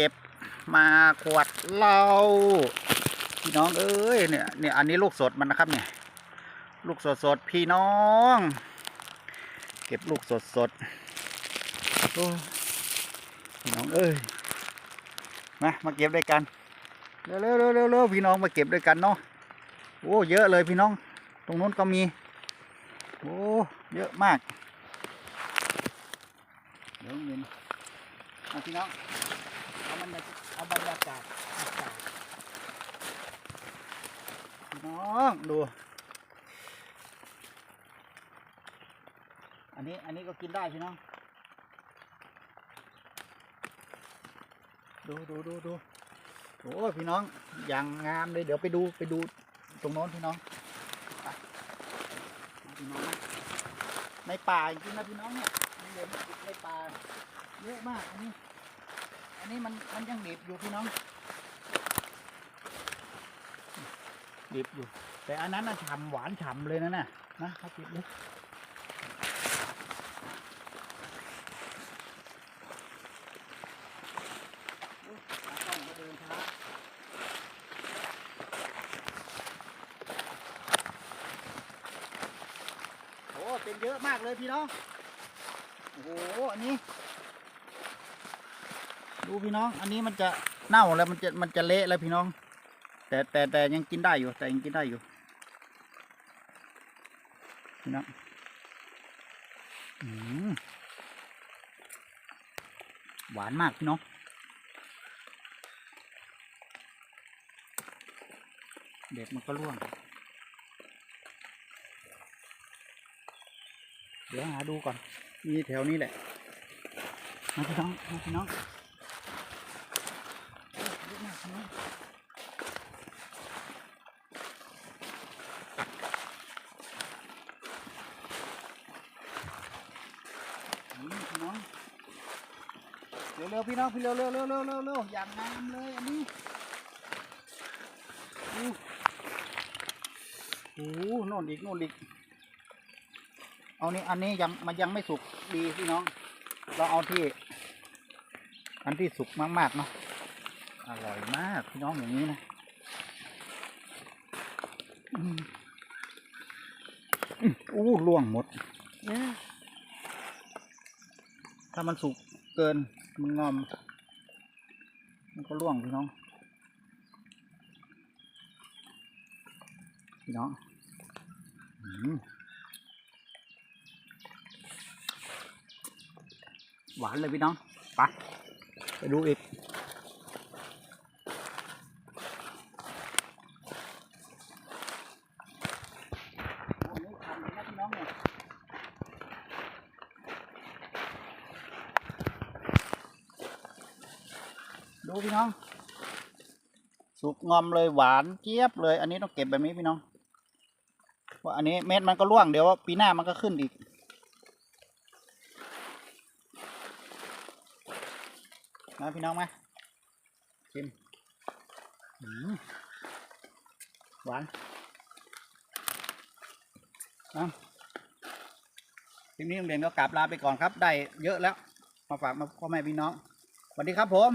เก็บมาขวดเหล้าพี่น้องเอ้ยเนี่ยเนี่ยอันนี้ลูกสดมันนะครับเนี่ยลูกสดสดพี่น้อง เก็บลูกสดสดโอ้พี่น้องเอ้ยมามาเก็บด้วยกันเร็วเร็วเร็วเร็วพี่น้องมาเก็บด้วยกันเนาะโอ้เยอะเลยพี่น้อง ตรงนู้นก็มีโอ้เยอะมากเดี๋ยวเงินเอาพี่น้องเอามันเอาบรรยากาศอากาศพี่น้อง ดู อันนี้อันนี้ก็กินได้พี่น้อง ดูดูดูดูโอ้พี่น้องอย่างงามเลยเดี๋ยวไปดูไปดูตรงโน้นพี่น้องพี่น้องในป่าจริงนะพี่น้องเนี่ยในเดินในป่าเยอะมากอันนี้ อันนี้มันมันยังดิบอยู่พี่น้องดิบอยู่ แต่อันนั้นน่ะฉ่ำหวานฉ่ำเลยนะน่ะนะครับดิบเลยต้าเดินช้าโอ้เป็นเยอะมากเลยพี่น้อง โอ้โห อันนี้ ดูพี่น้อง อันนี้มันจะเน่าแล้วมันจะมันจะเละแล้วพี่น้อง แต่แต่แต่ยังกินได้อยู่ แต่ยังกินได้อยู่ พี่น้องหวานมากพี่น้องเด็กมันก็ร่วง เดี๋ยวหาดูก่อน มีแถวนี้แหละ มาพี่น้อง มาพี่น้องโอ้เยอะมากพี่น้องนี่พี่น้อง เร็วๆพี่น้องพี่เร็วๆเร็วๆเร็วๆเร็วๆเร็วๆอย่างงามเลยอันนี้ดูโอ้โหโน่นอีกโน่นอีกเอานี่อันนี้ยังมันยังไม่สุกดีพี่น้อง เราเอาที่ อันที่สุกมากๆเนาะอร่อยมากพี่น้องอย่างนี้นะอืมอืมอู้ล่วงหมด ถ้ามันสุก เกินมันงอม มันก็ร่วงพี่น้อง พี่น้องหวานเลยพี่น้อง ไป ไปดูอีก อันนี้ทำนะพี่น้องเนี่ย ดูพี่น้อง สุกงอมเลยหวานเจี๊ยบเลย อันนี้ต้องเก็บแบบนี้พี่น้องเพราะอันนี้เม็ดมันก็ร่วงเดี๋ยวปีหน้ามันก็ขึ้นอีกมาพี่น้องมาชิมหวานเอาทีนี้โรงเรียนก็กลับลาไปก่อนครับ ได้เยอะแล้ว มาฝากมาพ่อแม่พี่น้อง สวัสดีครับผม